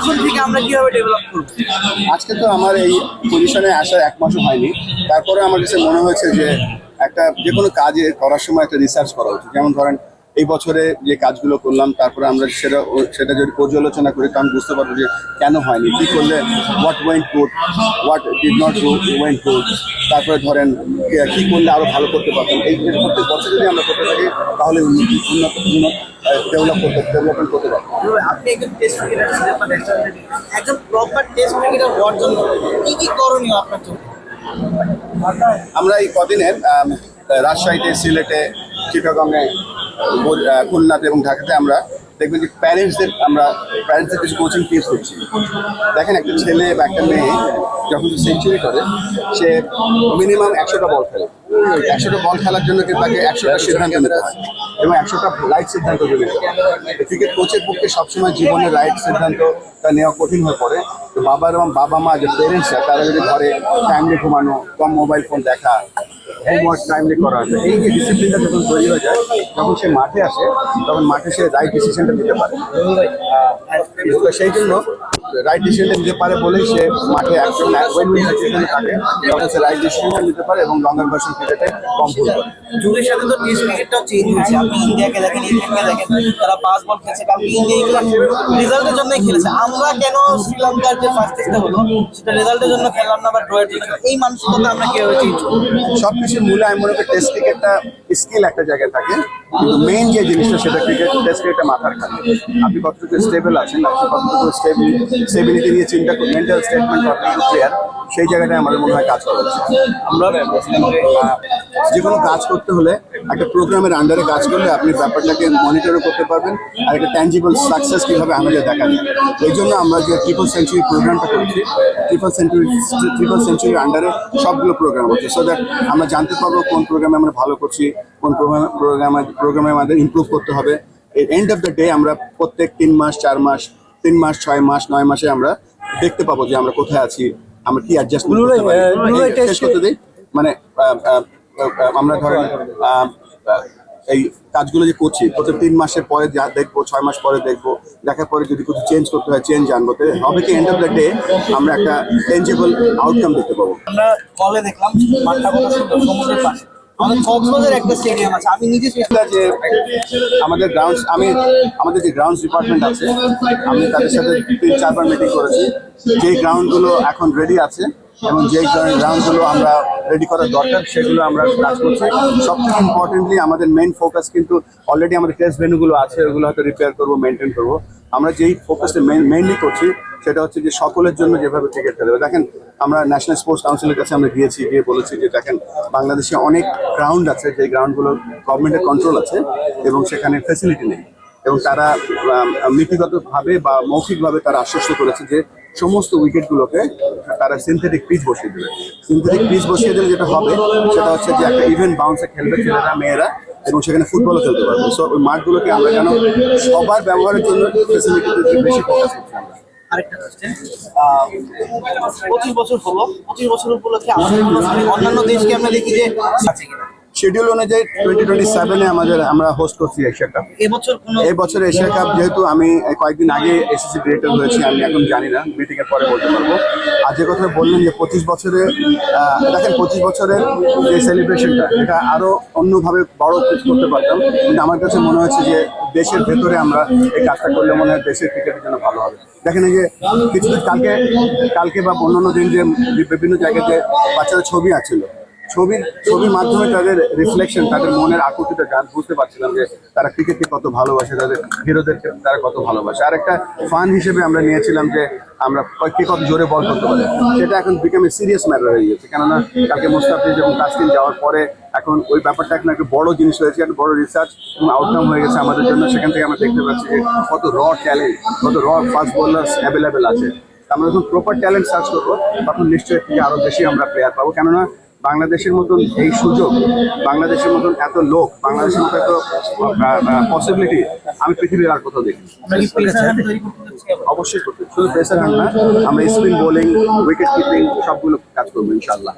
এখন থেকে আমরা কীভাবে ডেভেলপ করব? আজকে তো আমার এই পজিশনে আসার এক মাসও হয়নি। তারপরে আমার কাছে মনে হয়েছে যে একটা যে কোনো কাজে করার সময় একটা রিসার্চ করা উচিত। যেমন ধরেন এই বছরে যে কাজগুলো করলাম তারপরে আমরা সেটা সেটা যদি পর্যালোচনা করি তখন বুঝতে পারব যে কেন হয়নি। কী করলে what went good what did not went good তারপরে ধরেন কি- করলে আরও ভালো করতে পারতাম এই প্রত্যেক বছর যদি আমরা করতে থাকি তাহলে উন্নতি উন্নত উন্নত ডেভেলপ করতে ডেভেলপমেন্ট করতে পারব। আপনি একজন test cricketer proper test cricketer হওয়ার জন্য কি কি করণীয় আপনার জন্য? আমরা এই কদিনের রাজশাহীতে সিলেটে আহ, খুলনাতে এবং ঢাকাতে আমরা দেখবেন যে প্যারেন্টসদের আমরা প্যারেন্টসদের কিছু কোচিং টিপস দিচ্ছি। দেখেন একটা ছেলে বা একটা মেয়ে যখন সেঞ্চুরি করে, সে মিনিমাম একশোটা বল খেলে। একশোটা বল খেলার জন্য কিন্তু তাকে একশোটা সিদ্ধান্ত নিতে হয়? এবং একশোটা রাইট সিদ্ধান্ত নিতে হয় ক্রিকেট কোচের পক্ষে সবসময় জীবনে রাইট সিদ্ধান্তটা নেওয়া কঠিন হয়ে পড়ে। তো বাবার এবং বাবা মা যে পেরেন্টসরা তারা যদি ঘরে টাইমলি ঘুমানো কম মোবাইল ফোন দেখা হোমওয়ার্ক টাইমলি করা এই যে ডিসিপ্লিনটা যখন তৈরি হয়ে যায়, যখন সে মাঠে আসে, তখন মাঠে সে রাইট ডিসিশনটা নিতে পারে। সেই জন্য রাইট ডিসিশনটা নিতে পারে বলেই সে মাঠে একজন উইন থাকে তখন সে রাইট ডিসিশনটা নিতে পারে এবং লঙ্গার ভার্সন ক্রিকেটে কম ভুল করে যুগের সাথে তো টেস্ট ক্রিকেটটাও চেঞ্জ হয়েছে। আপনি ইন্ডিয়াকে দেখেন দেখেন তারা পাঁচ বল খেলছে। কারণ ইন্ডিয়া রেজাল্টের জন্যই খেলেছে। আমরা কেন শ্রীলঙ্কার যে ফার্স্ট টেস্টটা হলো সেটা রেজাল্টের জন্য খেললাম না বা ড্রয়ের জন্য খেললাম। এই মানসিকতা আমরা কীভাবে চেঞ্জ করব সব কিছুর মূলে আমি মনে করি টেস্ট ক্রিকেটটা স্কিল একটা জায়গায় থাকে। কিন্তু মেইন যে জিনিসটা সেটা ক্রিকেট টেস্ট ক্রিকেটটা মাথার খান আপনি কতটুকু স্টেবল আছেন আপনি কতটুকু স্টেবিলিটি নিয়ে চিন্তা করেন মেন্টাল স্টেটমেন্ট অফ প্লেয়ার সেই জায়গাটায় আমাদের মনে হয় কাজ করা। আমরা যে কোনো কাজ করতে হলে একটা প্রোগ্রামের আন্ডারে কাজ করলে আপনি ব্যাপারটাকে মনিটরও করতে পারবেন আর একটা ট্যাঞ্জিবল সাকসেস কীভাবে আমাদের দেখা যায়। এই জন্য আমরা যে ট্রিপল সেঞ্চুরি প্রোগ্রামটা করছি ট্রিপল সেঞ্চুরি ট্রিপল সেঞ্চুরির আন্ডারে সবগুলো প্রোগ্রাম হচ্ছে। সো দ্যাট আমরা জানতে পারব কোন প্রোগ্রামে আমরা ভালো করছি কোন প্রোগ্রামে প্রোগ্রামে প্রোগ্রামে আমাদের ইমপ্রুভ করতে হবে। এন্ড অফ দ্য ডে আমরা প্রত্যেক তিন মাস চার মাস তিন মাস ছয় মাস নয় মাসে আমরা দেখতে পাবো যে আমরা কোথায় আছি আমরা কি অ্যাডজাস্টমেন্ট করতে পারি। শেষ করতে দিই। মানে আমরা ধরেন এই কাজগুলো যে করছি প্রত্যেক তিন মাসের পরে যা দেখব ছয় মাস পরে দেখব দেখার পরে যদি কিছু চেঞ্জ করতে হয় চেঞ্জ আনব তো হবে কি এন্ড অফ দ্য ডে আমরা একটা টেঞ্জেবল আউটকাম দেখতে পাবো। আমরা কলে দেখলাম মাঠটা কত সুন্দর সমুদ্রের পাশে। আমাদের আমি যে আমাদের গ্রাউন্ডস আমি আমাদের যে গ্রাউন্ডস ডিপার্টমেন্ট আছে, আমি তাদের সাথে তিন চারবার মিটিং করেছি। যে গ্রাউন্ডগুলো এখন রেডি আছে এবং যে গ্রাউন্ডগুলো আমরা রেডি করার দরকার, সেগুলো আমরা কাজ করছি। সবথেকে ইম্পর্টেন্টলি আমাদের মেইন ফোকাস কিন্তু অলরেডি আমাদের টেস্ট ভেন্যুগুলো আছে, ওগুলো হয়তো রিপেয়ার করব মেনটেন করব। আমরা যেই ফোকাসটা মেইনলি করছি, সেটা হচ্ছে যে সকলের জন্য যেভাবে ক্রিকেট খেলবে দেখেন, আমরা ন্যাশনাল স্পোর্টস কাউন্সিলের কাছে আমরা গিয়েছি, গিয়ে বলেছি যে, দেখেন, বাংলাদেশে অনেক গ্রাউন্ড আছে যে গ্রাউন্ডগুলো গভর্নমেন্টের কন্ট্রোল আছে এবং সেখানে ফেসিলিটি নেই। এবং তারা নীতিগতভাবে বা মৌখিকভাবে তারা আশ্বস্ত করেছে যে, সমস্ত উইকেটগুলোকে তারা সিনথেটিক পিচ বসিয়ে দেবে। সিনথেটিক পিচ বসিয়ে দিলে যেটা হবে, সেটা হচ্ছে যে একটা ইভেন্ট বাউন্সে খেলবে ছেলেরা, মেয়েরা এবং সেখানে ফুটবলও খেলতে পারব। সো ওই মাঠগুলোকে আমরা যেন সবার ব্যবহারের জন্য ফেসিলিটিতে বেশি ফোকাস করছি আমরা। আরেকটা পঁচিশ বছর হলো। পঁচিশ বছর উপলক্ষে আমাদের অন্যান্য দেশকে আমরা দেখি যে আছে কিনা শিডিউল অনুযায়ী টোয়েন্টি টোয়েন্টি সেভেনে আমাদের আমরা হোস্ট করছি এশিয়া কাপ এবছর কোনো এই বছর এশিয়া কাপ যেহেতু আমি কয়েকদিন আগে এসএসসি ডিরেক্টর হয়েছি আমি এখন জানি না মিটিং এর পরে বলতে পারব। আর যে কথা বললেন যে পঁচিশ বছরে দেখেন পঁচিশ বছরের যে সেলিব্রেশনটা এটা আরও অন্যভাবে বড় কিছু করতে পারতাম। কিন্তু আমার কাছে মনে হয়েছে যে দেশের ভেতরে আমরা এই কাজটা করলে মনে হয় দেশের ক্রিকেটের জন্য ভালো হবে। দেখেন এই যে কিছু কালকে কালকে বা অন্যান্য দিন যে বিভিন্ন জায়গাতে যে বাচ্চাদের ছবি আছিল ছবির ছবির মাধ্যমে তাদের রিফ্লেকশন তাদের মনের আকুতিটা গান বুঝতে পারছিলাম যে তারা ক্রিকেটকে কত ভালোবাসে, তাদের হিরোদেরকে তারা কত ভালোবাসে। আর একটা ফান হিসেবে আমরা নিয়েছিলাম যে আমরা কে কত জোরে বল করতে পারে। সেটা এখন বিকাম সিরিয়াস ম্যাটার হয়ে গেছে কেননা কালকে মুস্তাফিজ এবং তাসকিন যাওয়ার পরে এখন ওই ব্যাপারটা এখন একটা বড় জিনিস হয়েছে, একটা বড় রিসার্চ এবং আউটকাম হয়ে গেছে আমাদের জন্য। সেখান থেকে আমরা দেখতে পাচ্ছি যে কত র ট্যালেন্ট কত র ফাস্ট বোলার্স অ্যাভেলেবেল আছে। আমরা যখন প্রপার ট্যালেন্ট সার্চ করব, তখন নিশ্চয়ই থেকে আরও বেশি আমরা প্লেয়ার পাবো। কেননা বাংলাদেশের মতন এই সুযোগ বাংলাদেশের মতন এত লোক বাংলাদেশের মতো এত পসিবিলিটি আমি পৃথিবীর আর কোথাও দেখি আমরা কি প্রেসার হান্ড তৈরি করতে যাচ্ছি এবার? অবশ্যই করতে শুধু প্রেসার হান না আমরা স্পিন বোলিং উইকেট কিপিং সবগুলো কাজ করব ইনশাল্লাহ